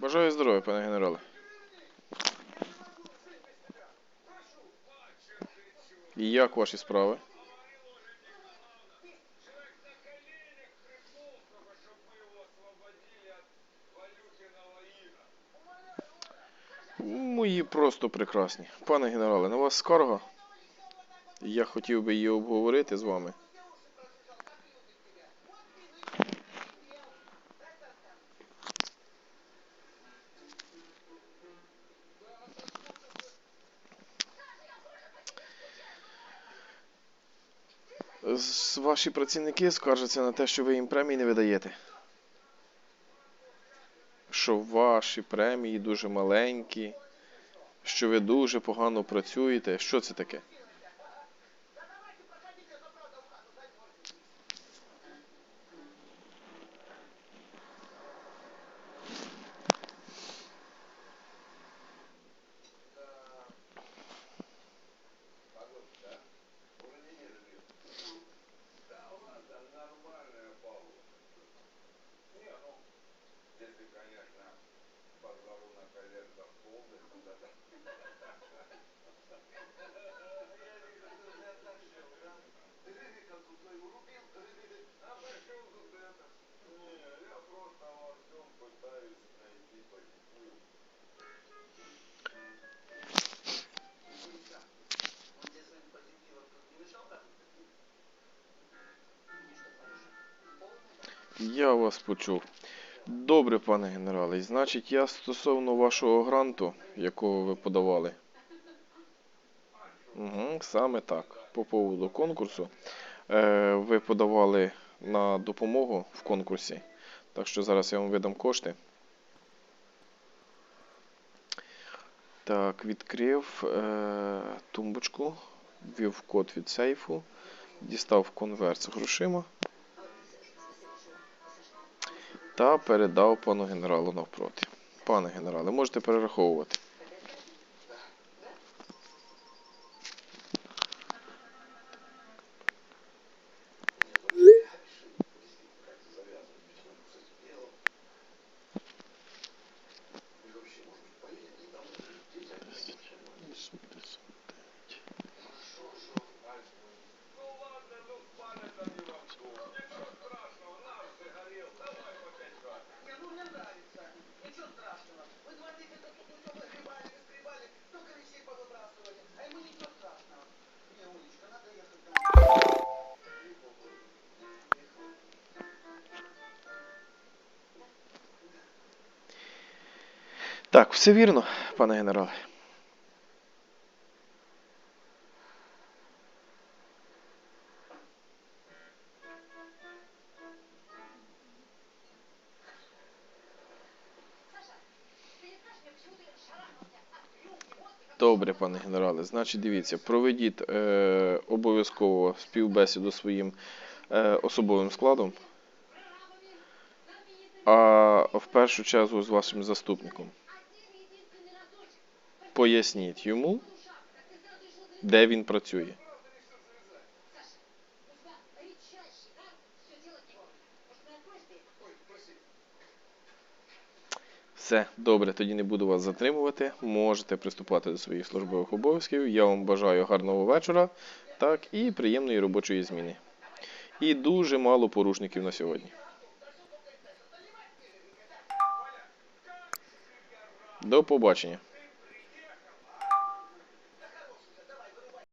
Бажаю здоров'я, пане генерале. І як ваші справи? Мої просто прекрасні. Пане генерале, на вас скарга. Я хотів би її обговорити з вами. Ваші працівники скаржаться на те, що ви їм премії не видаєте. Що ваші премії дуже маленькі, що ви дуже погано працюєте. Що це таке? Я вас почув. Добре, пане генерале. Значить, я стосовно вашого гранту, якого ви подавали. Угу, саме так. По поводу конкурсу. Е, ви подавали на допомогу в конкурсі. Так що зараз я вам видам кошти. Так, відкрив е, тумбочку, ввів код від сейфу, дістав конверт з грошима та передав пану генералу навпроти. Пане генерале, можете перераховувати. Так, все вірно, пане генерале. Добре, пане генерале. Значить, дивіться, проведіть е, обов'язково співбесіду своїм е, особовим складом, а в першу чергу з вашим заступником. Поясніть йому, де він працює. Все, добре, тоді не буду вас затримувати. Можете приступати до своїх службових обов'язків. Я вам бажаю гарного вечора, так, і приємної робочої зміни. І дуже мало порушників на сьогодні. До побачення.